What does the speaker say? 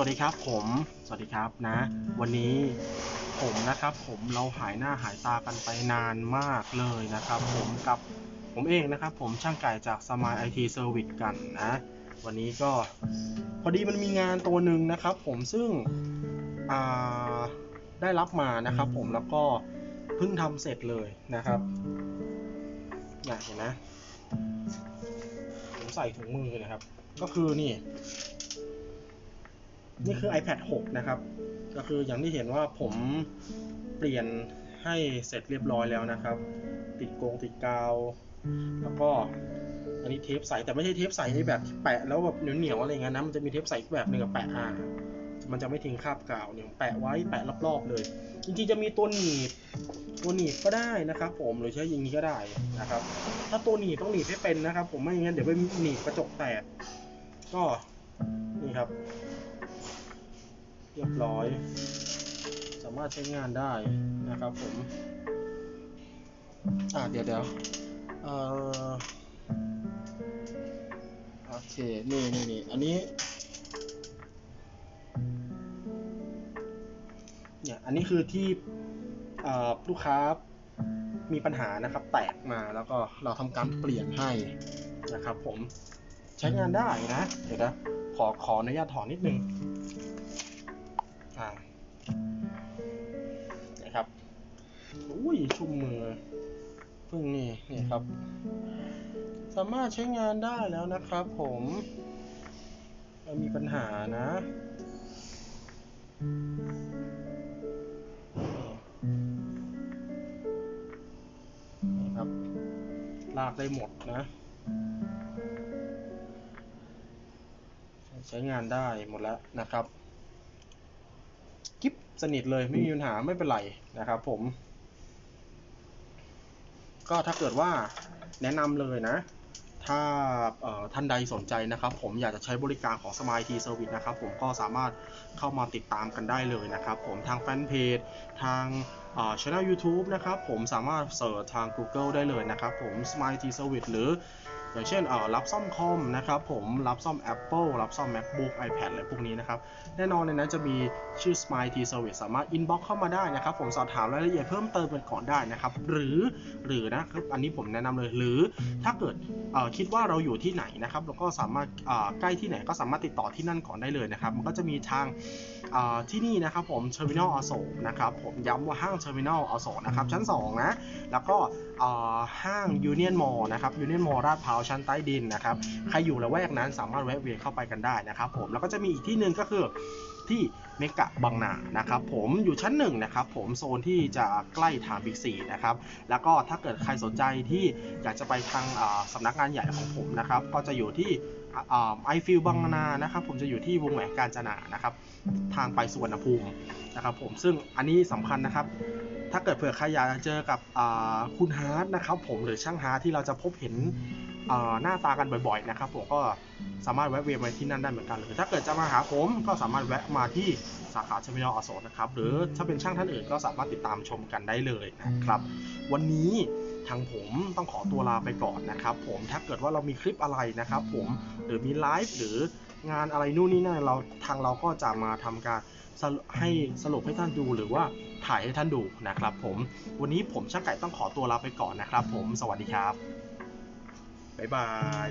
วัสดีครับผม สวัสดีครับนะ วันนี้ผมนะครับ ผมเราหายหน้าหายตากันไปนานมากเลยนะครับ ผมกับผมเองนะครับ ผมช่างไก่จากสมายไอทีเซอร์วิสกันนะ วันนี้ก็พอดีมันมีงานตัวหนึ่งนะครับ ผมซึ่งได้รับมานะครับ ผมแล้วก็เพิ่งทำเสร็จเลยนะครับนี่เห็นไหมผมใส่ถุงมือนะครับ ก็คือนี่ นี่คือ iPad 6 นะครับ ก็คืออย่างที่เห็นว่าผมเปลี่ยนให้เสร็จเรียบร้อยแล้วนะครับ ติดกงติดกาว แล้วก็อันนี้เทปใสแต่ไม่ใช่เทปใสที่แบบแปะแล้วแบบเหนียวๆอะไรเงี้ยนะมันจะมีเทปใสแบบหนึ่งกับแปะอ่ามันจะไม่ทิ้งคราบกาวเนี่ยแปะไว้แปะรอบๆเลย จริงๆจะมีตัวหนีบตัวหนีบก็ได้นะครับ ผมหรือใช้ย่างนี้ก็ได้นะครับ ถ้าตัวหนีบต้องหนีบให้เป็นนะครับ ผมไม่งั้นเดี๋ยวไปหนีบกระจกแตกก็นี่ครับ เรียบร้อย สามารถใช้งานได้นะครับผมอ่าเดี๋ยวเดี๋ยวเอ่อโอเค นี่นี่นี่อันนี้ เนี่ย อันนี้คือที่เอ่อลูกค้ามีปัญหานะครับ แตกมาแล้วก็เราทำการเปลี่ยนให้นะครับผม ใช้งานได้นะ เดี๋ยวนะ ขอขออนุญาตถอนนิดนึง อ่นะครับอุ้ยชุ่มมือพิ่งนี่นี่ครับ สามารถใช้งานได้แล้วนะครับผมไม่มีปัญหานะ นี่ครับ ลากได้หมดนะ ใช้งานได้หมดแล้วนะครับ สนิทเลยไม่มีปัญหาไม่เป็นไรนะครับผม ก็ถ้าเกิดว่าแนะนำเลยนะ ถ้าท่านใดสนใจนะครับ ผมอยากจะใช้บริการของ Smile T Service นะครับ ผมก็สามารถเข้ามาติดตามกันได้เลยนะครับ ผมทางแฟนเพจทางช่อง YouTube นะครับ ผมสามารถเสิร์ชทาง Google ได้เลยนะครับ ผม Smile T Service หรือ อย่างเช่นเอ่อรับซ่อมคอมนะครับผมรับซ่อม Apple รับซ่อม MacBook iPad อะไรพวกนี้นะครับแน่นอนในนั้นจะมีชื่อ Smile T Service สามารถ inbox เข้ามาได้นะครับ ผมสอบถามรายละเอียดเพิ่มเติมกันก่อนได้นะครับ หรือหรือนะครับอันนี้ผมแนะนำเลยหรือถ้าเกิดคิดว่าเราอยู่ที่ไหนนะครับเราก็สามารถใกล้ที่ไหนก็สามารถติดต่อที่นั่นก่อนได้เลยนะครับ มันก็จะมีทางที่นี่นะครับผม Terminal อโศกนะครับผมย้ำว่าห้าง Terminal อโศกนะครับชั้น2นะแล้วก็ห้าง Union Mall นะครับ Union Mall ลาดพร้าวชั้นใต้ดินนะครับ ใครอยู่ละแวกนั้นสามารถแวะเวียนเข้าไปกันได้นะครับผม แล้วก็จะมีอีกที่หนึ่งก็คือที่เมกะบางนานะครับผมอยู่ชั้นหนึ่งนะครับผมโซนที่จะใกล้ทางบิ๊กซีนะครับแล้วก็ถ้าเกิดใครสนใจที่อยากจะไปทางอ่าสำนักงานใหญ่ของผมนะครับก็จะอยู่ที่ไอฟิลบางนานะครับผมจะอยู่ที่วงแหวนกาญจนานะครับทางไปสุวรรณภูมินะครับผมซึ่งอันนี้สำคัญนะครับ ถ้าเกิดเผื่อใครอยากจะเจอกับคุณฮาร์ดนะครับผมหรือช่างฮาร์ดที่เราจะพบเห็นหน้าตากันบ่อยๆนะครับผมก็สามารถแวะเวียนไปที่นั่นได้เหมือนกันหรือถ้าเกิดจะมาหาผมก็สามารถแวะมาที่สาขาเทอร์มินออโศกนะครับหรือถ้าเป็นช่างท่านอื่นก็สามารถติดตามชมกันได้เลยนะครับ วันนี้ทางผมต้องขอตัวลาไปก่อนนะครับ ผมถ้าเกิดว่าเรามีคลิปอะไรนะครับ ผมหรือมีไลฟ์หรืองานอะไรนู่นนี่นั่นเราทางเราก็จะมาทำการ ให้สรุปให้ท่านดูหรือว่าถ่ายให้ท่านดูนะครับผมวันนี้ผมช่างไก่ต้องขอตัวลาไปก่อนนะครับผมสวัสดีครับบ๊ายบาย